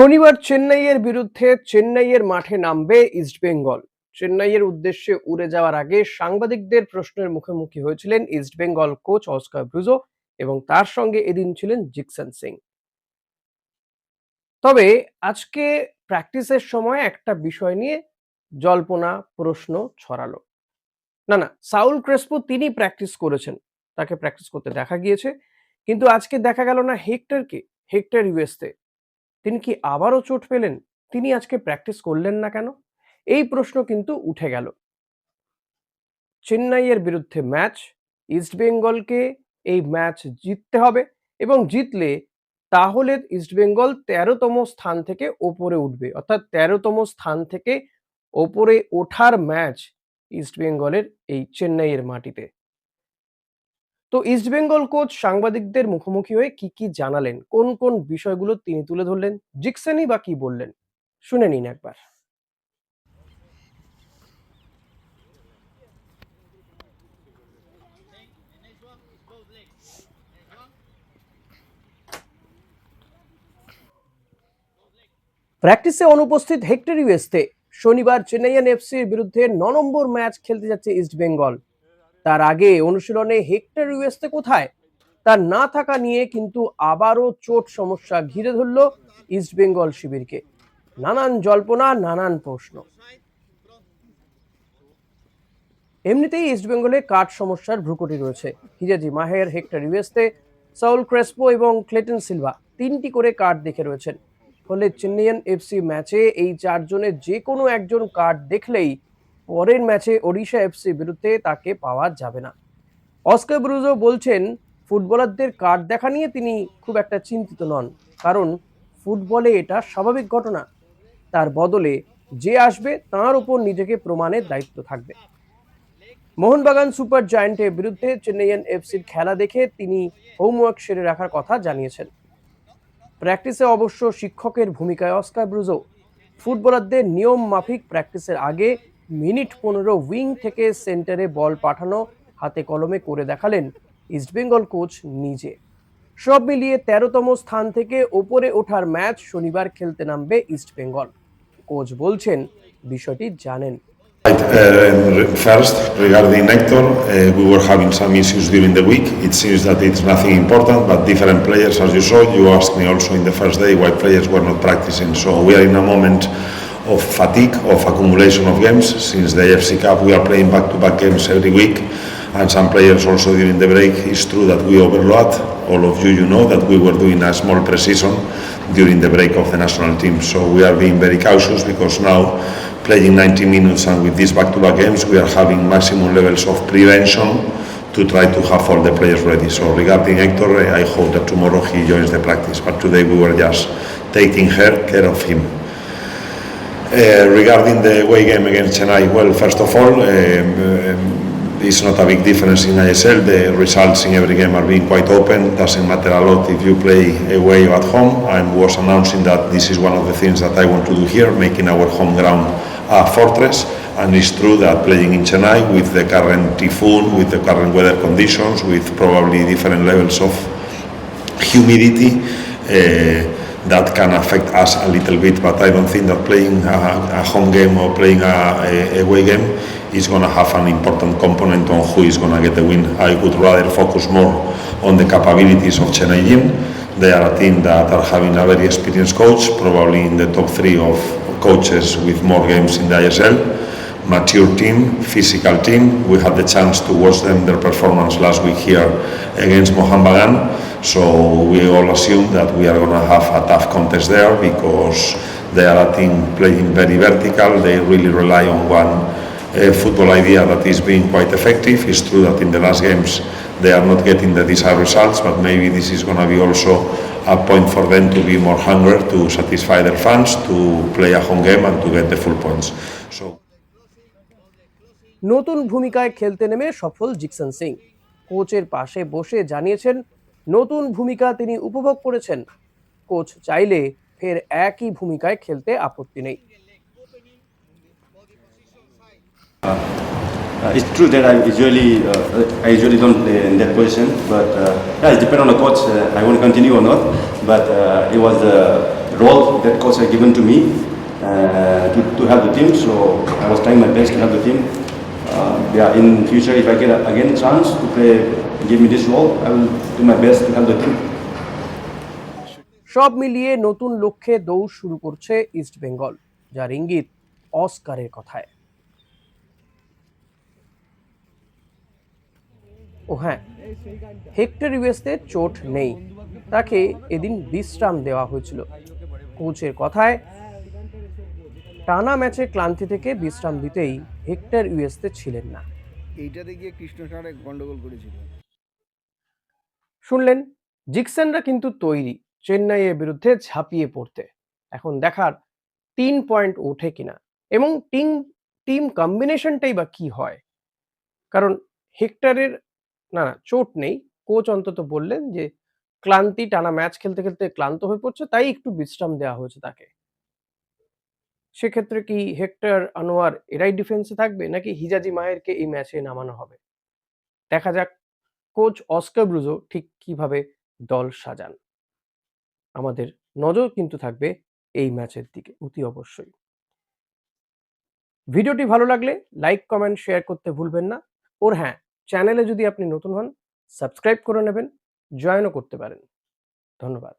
শনিবার চেন্নাইয়ের বিরুদ্ধে চেন্নাইয়ের মাঠে নামবে ইস্টবেঙ্গল চেন্নাইয়ের উদ্দেশ্যে উড়ে যাওয়ার আগে সাংবাদিকদের প্রশ্নের মুখোমুখি হয়েছিলেন ইস্টবেঙ্গল কোচ অস্কার ব্রুজো এবং তার সঙ্গে এদিন ছিলেন জিকসন সিং। তবে আজকে প্র্যাকটিসের সময় একটা বিষয় নিয়ে জল্পনা, প্রশ্ন ছড়ালো। না না, সাউল ক্রেসপো তিনি প্র্যাকটিস করেছেন, তাকে প্র্যাকটিস করতে দেখা গিয়েছে। কিন্তু আজকে দেখা গেল না হেক্টরকে, হেক্টর ইউএসতে। তিনি কি আবারও চোট পেলেন? তিনি আজকে প্র্যাকটিস করলেন না কেন? এই প্রশ্ন কিন্তু উঠে গেল। চেন্নাইয়ের বিরুদ্ধে ম্যাচ ইস্টবেঙ্গলকে এই ম্যাচ জিততে হবে এবং জিতলে তাহলে ইস্টবেঙ্গল তেরোতম স্থান থেকে ওপরে উঠবে। অর্থাৎ তেরোতম স্থান থেকে ওপরে ওঠার ম্যাচ ইস্টবেঙ্গলের এই চেন্নাইয়ের মাটিতে। তো ইস্টবেঙ্গল কোচ সাংবাদিকদের মুখোমুখি হয়ে কি কি জানালেন? কোন কোন বিষয়গুলো তিনি তুলে ধরলেন? জিকসেনই বা কি বললেন? শুনে নিন একবার। প্র্যাকটিসে অনুপস্থিত হেক্টর ইউএসতে শনিবার চেন্নাইয়ান এফসির বিরুদ্ধে ন নম্বর ম্যাচ খেলতে যাচ্ছে ইস্টবেঙ্গল তার আগে অনুশীলনে হেক্টর ইউএসতে কোথায়? তার না থাকা নিয়ে কিন্তু আবারও চোট সমস্যা ঘিরে ধরল ইস্টবেঙ্গল শিবিরকে। নানান জল্পনা, নানান প্রশ্ন। এমনিতেই ইস্টবেঙ্গলে কাঠ সমস্যার ভ্রুকুটি রয়েছে। হিজাজি মাহের হেক্টর ইউএসতে সাউল ক্রেসপো এবং ক্লেটন সিলভা তিনটি করে কার্ড দেখে রয়েছেন। ফলে চেন্নাইয়ান এফসি ম্যাচে এই চারজনের যে কোনো একজন কার্ড দেখলেই পরের ম্যাচে ওড়িশা এফসি বিরুদ্ধে তাকে পাওয়া যাবে না। অস্কার ব্রুজো বলছেন, ফুটবলারদের কার্ড দেখা নিয়ে তিনি খুব একটা চিন্তিত নন, কারণ ফুটবলে এটা স্বাভাবিক ঘটনা। তার বদলে যে আসবে তার উপর নিজেকে প্রমাণের দায়িত্ব থাকবে। মোহনবাগান সুপার জায়ান্টের বিরুদ্ধে চেন্নাইয়ান এফসির খেলা দেখে তিনি হোমওয়ার্ক সেরে রাখার কথা জানিয়েছেন। প্র্যাকটিসে অবশ্য শিক্ষকের ভূমিকায় অস্কার ব্রুজো। ফুটবলারদের নিয়ম মাফিক প্র্যাকটিসের আগে মিনিট পনেরো উইং থেকে সেন্টারে বল পাঠানো হাতে কলমে করে দেখালেন ইস্টবেঙ্গল কোচ নিজে সব মিলিয়ে তেরোতম স্থান থেকে ওপরে ওঠার ম্যাচ শনিবার খেলতে নামবে ইস্টবেঙ্গল কোচ বলছেন বিষয়টি জানেন uh, First, regarding Hector, uh, we were having some issues during the week. It seems that it's nothing important, but different players, as you saw, you asked me also in the first day why players were not practicing. So we are in a moment of fatigue, of accumulation of games. Since the AFC Cup, we are playing back-to-back games every week, and some players also during the break. It's true that we overload. All of you, you know that we were doing a small pre-season during the break of the national team. So we are being very cautious because now playing 90 minutes and with these back-to-back games, we are having maximum levels of prevention to try to have all the players ready. So regarding Hector, I hope that tomorrow he joins the practice. But today we were just taking her care of him. Uh, regarding the away game against Chennai, well, first of all, um, um, it's not a big difference in ISL. The results in every game are being quite open. Doesn't matter a lot if you play away or at home. I was announcing that this is one of the things that I want to do here, making our home ground a fortress. And it's true that playing in Chennai with the current typhoon, with the current weather conditions, with probably different levels of humidity, uh, that can affect us a little bit. But I don't think that playing a, a home game or playing a, a away game is going to have an important component on who is going to get the win. I would rather focus more on the capabilities of Chennai Gym. They are a team that are having a very experienced coach, probably in the top three of coaches with more games in the ISL. Mature team, physical team. We had the chance to watch them their performance last week here against Mohan. So we all assume that we are going to have a tough contest there because they are a team playing very vertical. They really rely on one uh, football idea that is being quite effective. It's true that in the last games they are not getting the desired results, but maybe this is going to be also a point for them to be more hungry to satisfy their fans, to play a home game and to get the full points. So. নতুন ভূমিকায় খেলতে নেমে সফল জিকসন সিং কোচের পাশে বসে জানিয়েছেন নতুন ভূমিকা তিনি উপভোগ করেছেন কোচ চাইলে ফের একই ভূমিকায় খেলতে আপত্তি নেই Uh, it's true that I usually uh, I usually don't play in that position, but uh, yeah, it depends on the coach. Uh, I want to continue or not. But uh, it was the role that coach had given to me uh, to, to help the team. So I was trying my best to help the team. Uh, yeah, in future, if I get a, again chance to play, give me this role, I will do my best to help the team. সব মিলিয়ে নতুন লক্ষ্যে দৌড় শুরু করছে east Bengal যার ইঙ্গিত অস্কারের কথায় ও হ্যাঁ হেক্টর ইউএসতে চোট নেই তাকে এদিন বিশ্রাম দেওয়া হয়েছিল কোচের কথায় টানা ম্যাচে ক্লান্তি থেকে বিশ্রাম দিতেই হেক্টর ইউএসতে ছিলেন না। এইটাতে গিয়ে কৃষ্ণ সারে গন্ডগোল করেছিল। শুনলেন জিকসেনরা কিন্তু তৈরি চেন্নাইয়ের বিরুদ্ধে ঝাঁপিয়ে পড়তে। এখন দেখার তিন পয়েন্ট ওঠে কিনা এবং টিম টিম কম্বিনেশনটাই বা কি হয়? কারণ হেক্টরের না না চোট নেই। কোচ অন্তত বললেন যে ক্লান্তি টানা ম্যাচ খেলতে খেলতে ক্লান্ত হয়ে পড়ছে তাই একটু বিশ্রাম দেওয়া হয়েছে তাকে। সেক্ষেত্রে কি হেক্টর আনোয়ার এরাই ডিফেন্সে থাকবে, নাকি হিজাজি মায়েরকে এই ম্যাচে নামানো হবে? দেখা যাক কোচ অস্কার ব্রুজো ঠিক কীভাবে দল সাজান। আমাদের নজর কিন্তু থাকবে এই ম্যাচের দিকে, অতি অবশ্যই। ভিডিওটি ভালো লাগলে লাইক কমেন্ট শেয়ার করতে ভুলবেন না। ওর হ্যাঁ চ্যানেলে যদি আপনি নতুন হন সাবস্ক্রাইব করে নেবেন জয়েনও করতে পারেন। ধন্যবাদ.